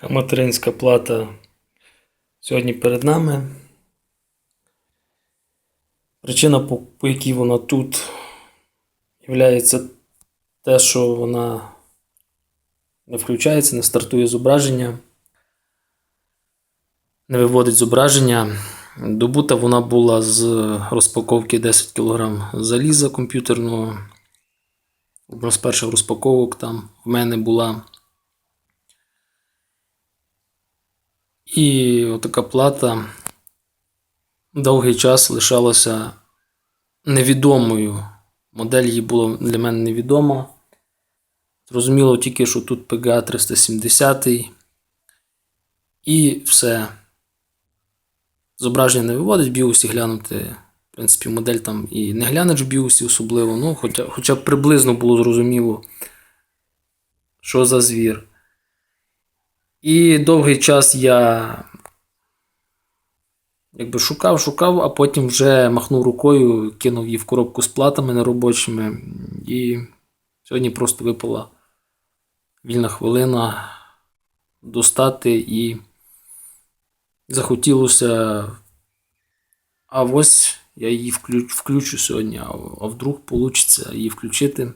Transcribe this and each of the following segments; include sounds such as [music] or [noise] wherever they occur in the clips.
Така материнська плата сьогодні перед нами. Причина, по, якій вона тут, є те, що вона не включається, не стартує зображення, не виводить зображення. Добута вона була з розпаковки 10 кг заліза комп'ютерного. Одна з перших розпаковок там в мене була. І отака плата довгий час лишалася невідомою. Модель її була для мене невідома. Зрозуміло тільки, що тут PGA 370 і все. Зображення не виводить в біосі глянути. В принципі, модель там і не глянеш в біосі особливо, ну, хоча, хоча б приблизно було зрозуміло, що за звір. І довгий час я якби шукав, шукав, а потім вже махнув рукою, кинув її в коробку з платами неробочими. І сьогодні просто випала вільна хвилина достати і захотілося. А ось я її включ, включу сьогодні, а вдруг вийде її включити.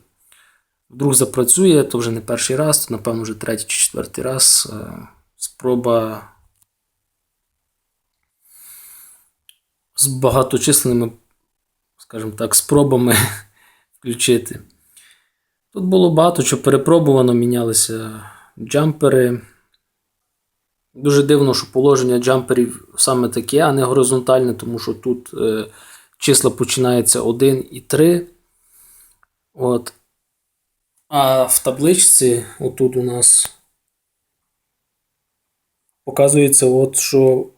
Вдруг запрацює, то вже не перший раз, то напевно вже третій чи четвертий раз. Е, Спроба з багаточисленними, скажімо так, спробами [laughs] включити. Тут було багато що перепробувано, мінялися джампери. Дуже дивно, що положення джамперів саме таке, а не горизонтальне, тому що тут е, числа починаються 1 і 3. От. А в табличці, отут у нас показується, от, що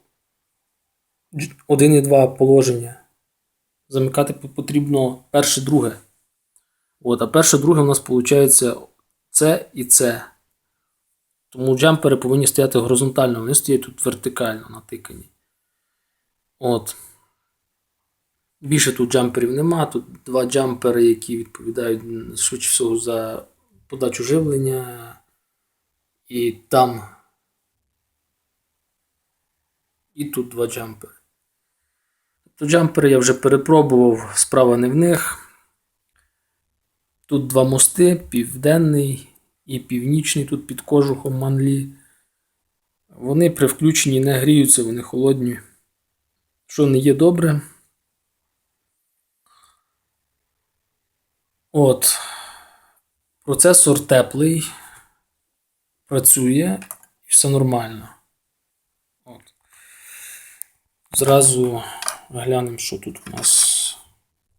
1 і 2 положення. Замикати потрібно перше, друге. От, а перше, друге у нас виходить С і С. Тому джампери повинні стояти горизонтально, вони стоять тут вертикально натикані. От. Більше тут джамперів нема. Тут два джампери, які відповідають швидше всього за подачу живлення. І там. І тут два джампери. Тобто джампери я вже перепробував, справа не в них. Тут два мости, південний і північний тут під кожухом манлі. Вони при включенні не гріються, вони холодні. Що не є добре. От. Процесор теплий, працює і все нормально. От. Зразу глянемо, що тут у нас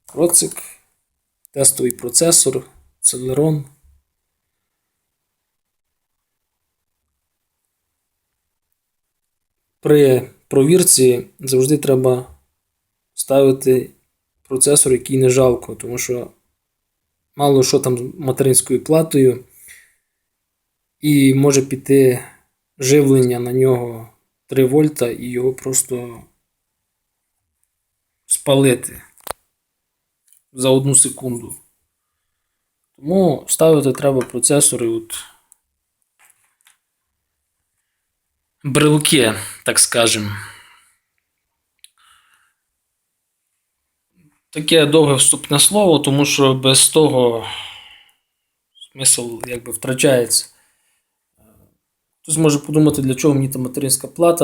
процик, тестовий процесор, Celeron. При провірці завжди треба ставити процесор, який не жалко, тому що мало що там з материнською платою, і може піти живлення на нього 3 вольта і його просто спалити за одну секунду. Тому ставити треба процесори от брелки, так скажем. Таке довге вступне слово, тому що без того смисл якби втрачається. Хтось може подумати, для чого мені та материнська плата.